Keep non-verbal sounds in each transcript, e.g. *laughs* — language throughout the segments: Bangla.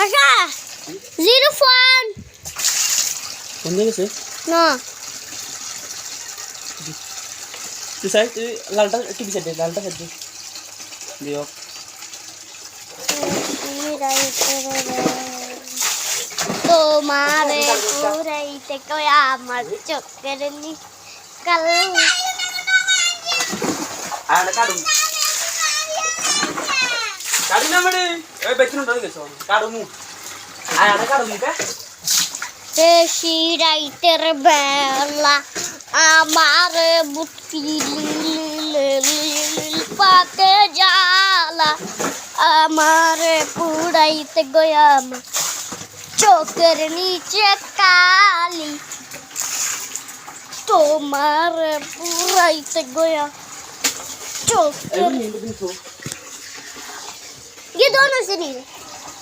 কাকা জিরো ফোন কোন দিকে গেছে না তুই সাইড তুই লালটা টিভি সাইড দে লালটা সাইড দে দিও তোমারে পুরাইতে কই আমার চোখের নি কাল আর কাটু কাটি না মানে এই বেকিনো ডরে গেছো কাটু মু আয় আরে কাটু মু কে শিরাইতের বেলা আমার বুটকি পাতে জ্বালা। আমার পুরাইতে গয়াম চোখের নিচে কালি। তোমার পুরাইতে গয়া চোখের ये दोनों से नहीं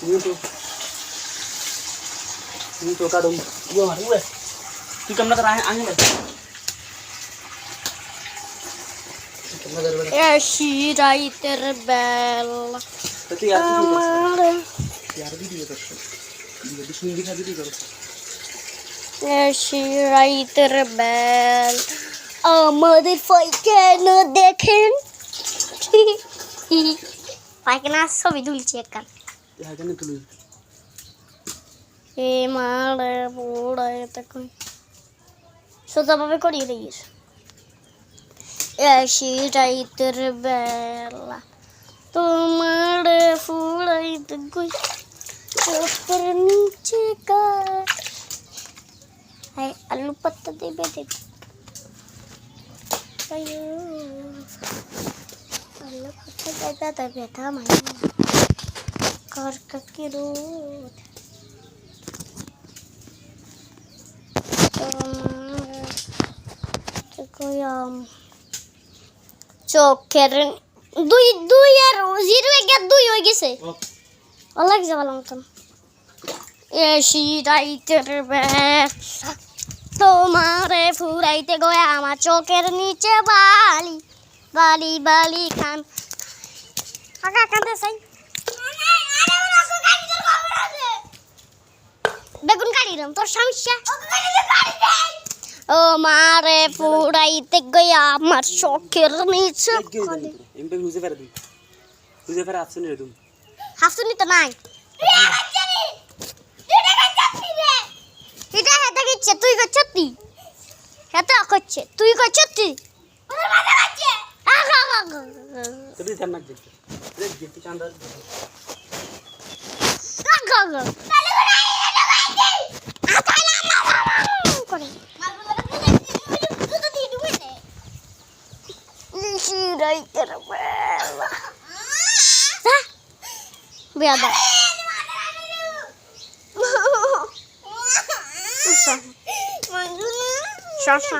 নিয়ে তো নিয়ে তো কাটু ইয়ো মার উড়ে তুই কেমন করে আয় আয় কেমন করে শিরাইতের বেলা তুই আর কি আমার यार वीडियो कर वीडियो सुन दिखा वीडियो कर শিরাইতের বেল আমাদের পাইখানা দেখেন পায়খানা ছবি তুলছি একখান। এখানে তুলি। এ মাড়ে পোড়ায় তখন। সোজাভাবে করিয়ে দিস এসি রাইতের বেলা। তোমার ফুড়াইতে গই। ওপর নিচে কার। হাই আলু পাতা দেবে দেখ আয়ো আলু পাত্তা দেবে তা ব্যথা মাই কর কাকি রোদ চোখের দুই দুই আর জিরো এক আর দুই হয়ে গেছে অলাগ যা ভালো মতন এসি রাইতের ব্যবসা তোমারে ফুরাইতে গয়া আমার চোখের নিচে বালি বালি বালি খান। আগা কাঁদে সাই। বেগুন কাটিলাম তোর সমস্যা? ও মারে পুরাইতে গয়া আমার শখের নিচে। এমপি হুজে ফেরা হুজে ফেরা তুমি তো নাই। এটা হেতা কিচ্ছে তুই করছ তুই হেতা করছে তুই खतरनाक देखते अरे गिट्टी का अंदर বেয়াদা শশা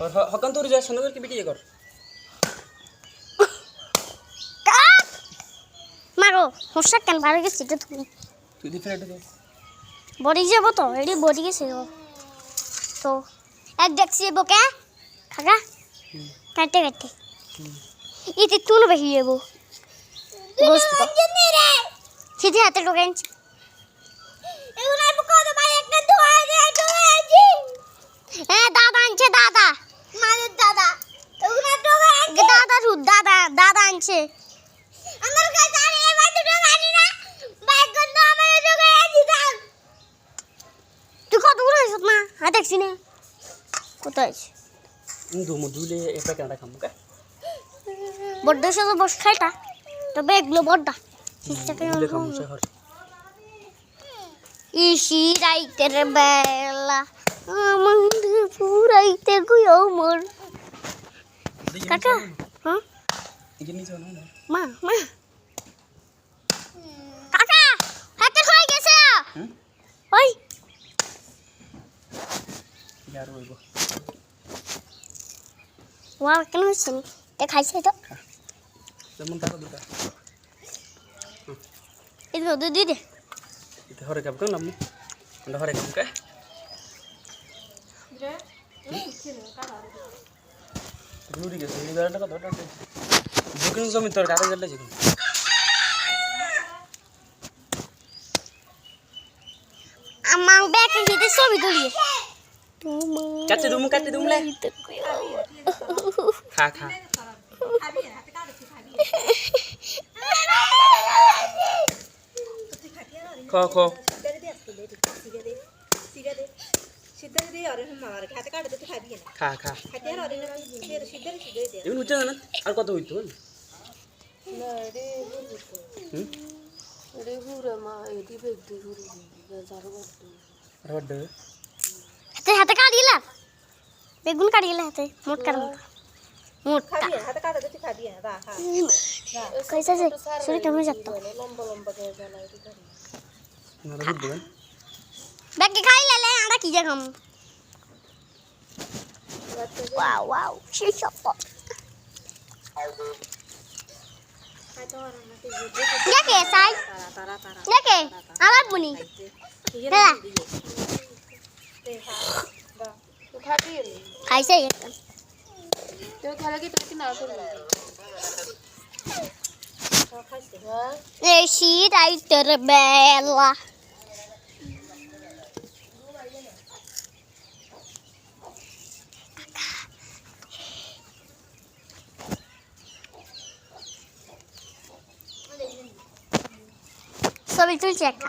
और हकन तो रिजा सुनो कर के वीडियो कर কাপ মারো মশা কেন বাড়ি গেছে এটা তুমি तू दी फ्रेंड दे বড়ি যাবো তো এটি বড়ি গেছে ও তো এক দেখছি যাবো কে খাগা কাটতে কাটতে ইতি তুলো বেশি যাবো গোস্ত সিধে হাতে ঢোকেন হয়েছে আমার কাছে আর এবার দুটো জানি না। বাইক করতে আমার এদিকে দিতাম তুই কতগুলো হয়েছ মা? হ্যাঁ দেখছি না। কোথায় আছে দুমু দুলে এটা কেনটা খামু কা বড্ড সাথে বস খাইটা তবে এগুলো হর ইসি রাইতের বেলা আমাদের পুরাইতে গুয়ো মোর কাকা হ্যাঁ? নিচে না। মা মা। কাকা হাতে খয়ে গেছে। হুম ওই। ইয়ার হইব ওয়া কেন হচ্ছে নি? তে খাইছে তো। যেমন তারা দুটা। এই তো দুই দিই দে। এটা হরে কাপ কেন নামু এটা হরে কাপ। কা দুরি গেছে এই দাঁড়াটা কত? দাঁড়াটা বুকিং জমি তোর কাটা গেলে জিগুন আমার ব্যাগ হিতে ছবি তুলি। কাটতে দুমু কাটতে দুমলে খা খা। *laughs* খ খ। খা খা এমন হচ্ছে না আর কত হইতো হাতে হাতে কাটিলা বেগুন কাটিলা হাতে মোট কার মোটটা কইসা যে শরীর কেমন যাত না রড দেবেন ব্যাগে খাই লেলে আড়া কি যে খাম ওয়াও ওয়াও সেই সব দেখে সাই দেখে আমার বুনি খাইছে শীত আইতের বেলা ছবি তুলছি একটা।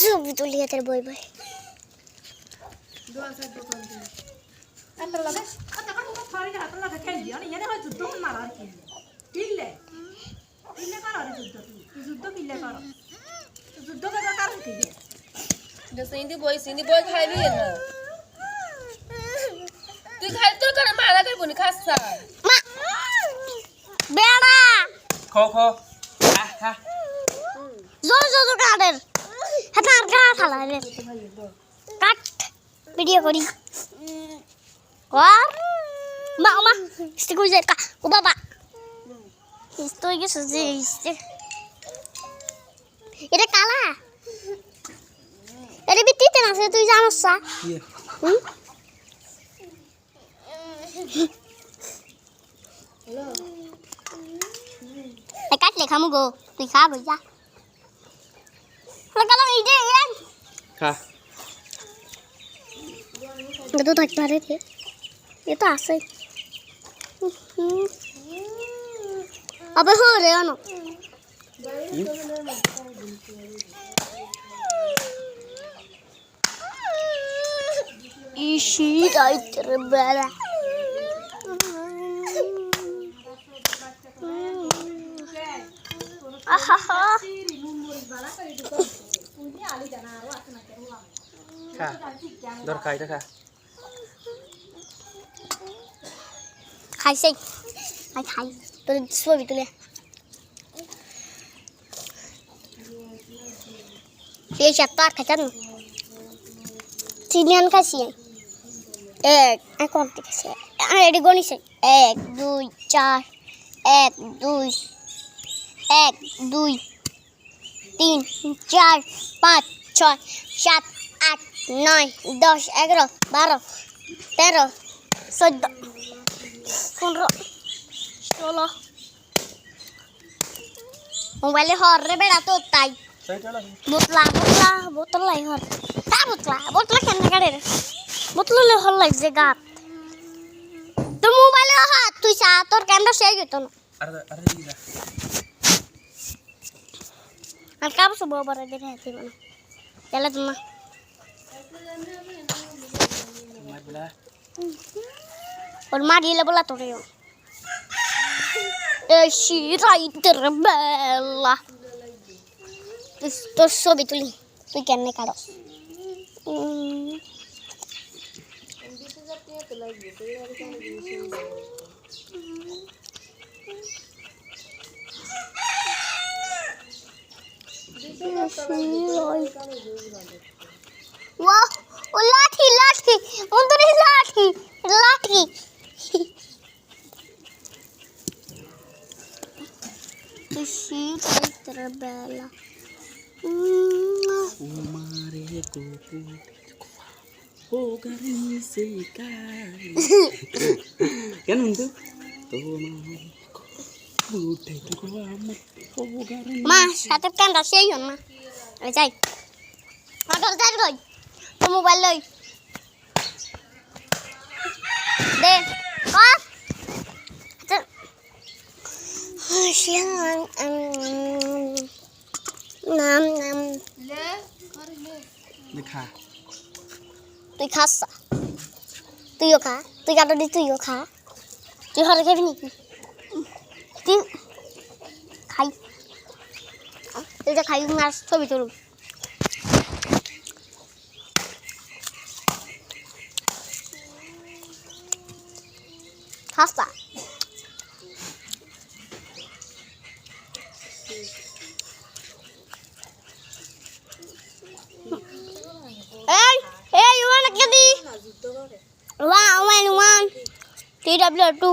ছবি তুলি হাতের বই বই। সিন্ধি বই সিন্ধি বই খাইবি তুই খাই তোর করে মারা করব নি খাস মা বেড়া খ খ। খা খা জোর জোর কাটের হাতে আর গা থালা রে কাট। ভিডিও করি। আর মা মা। ইস্তে কই যায়? কা ও বাবা। ইস্তে হয়ে গেছে যে ইস্তে। এটা কালা? এটা বিতিতে না সে তুই জানোস সা কি হুম এই কাটলে খামু গো তুই খা বই যা লাগালাম এই যে খা। তো থাকতে পারে রে এ তো আছে আবে হো রে আনো। ইসি বেলা। আহা খা ধর খা খাইছে খাই তোর ছবি তুলে আর খাইছেন চিনিয়ান খাইছি এক এক কমতে খাইছে এটি গণিছে এক দুই চার এক দুই এক দুই তিন, চার, পাঁচ, ছয়, সাত, আট, নয়, দশ, এগারো, বারো, তেরো, চোদ্দ, পনেরো, ষোলো। মোবাইলে হরে বেড়া তো তাই। বোতলা বোতলা বোতলাই হর। তা বোতলা বোতলা কেন কাটে রে বোতলা হল লাগছে গাত। হাত তুই চা তোর ক্যামেরা শেষ হতো না। আরে আরে দিদি যা আর কাপ সব বড় দেখে হাতে মানে চলে তো না মার বলা ওর মা वाह ओ लाठी लाठी उंदरी लाठी लाठी। शीत की तरह बेला उमारे को हो गर्मी से का *laughs* क्या नंदू तो मारे মা সাথে ক্যান্ডা সেই না যাই। অটল যাই কই তো মোবাইল লই। দে। আচ্ছা। নাম নাম। তুই খাস তুইও খা। তুই কাটো দি তুইও খা। তুই ঘরে খাবি নাকি? তুই খাই যে খাই মাছ ছবি তুলুম খাস না এই এই ওয়ান কে দি ওয়ান ওয়ান ওয়ান টি ডাব্লিউ টু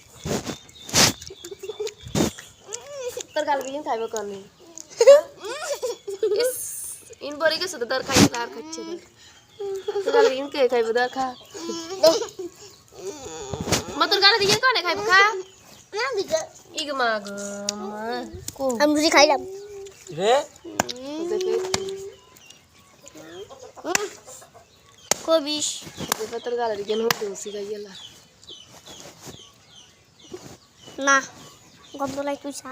তোর গাল বিয়ে খাইব কনি ইন বরে গেছে তো দর খাই আর খাচ্ছে তোর গাল বিয়ে কে খাইব দর খা মা তোর গাল দিয়ে কনে খাইব খা ইগ মা গো মা কো আমি বুঝি খাইলাম রে দেখে তোর গাল দিয়ে হতে হসি গাইলা না গন্ধ লাই তুই চা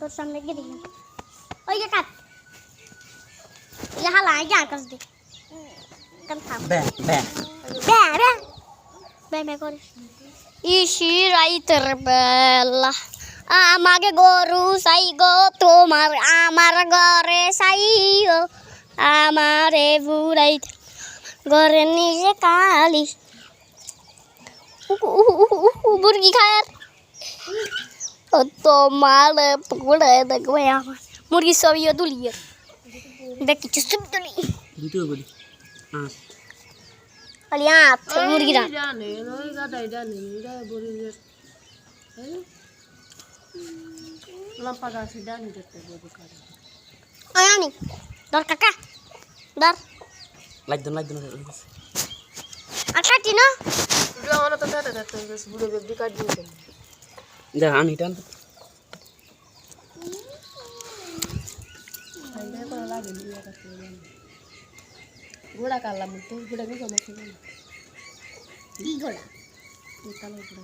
তোর সামনে গিয়ে ওই যে কাট হালা এই যা কাজ দে করিস ইসি রাইতের বেলা আমাকে গরু চাই গো তোমার আমার ঘরে চাই গো আমারে বুড়াই ঘরে নিজে কালি মুরগি খায় ও তোমার পুড়ে দেখবে আমার মুরগি সবই তুলিয়ে দেখ কিছু সব তুলি দিতে বলি হ্যাঁ খালি হাত মুরগিরা জানে ওই গাদাই জানে এটা বলি লম্পা গাছ জানি দেখতে বলি করে আনি দর কাকা দর লাইক দেন লাইক দেন আর কাটি না আমার তো দাদা দেখতে বেশ বুড়ো বেবি কাট দিয়ে যা আনি টান ঘোড়া কাটলাম তো ঘোড়া কি সমস্যা কি গোলা নেই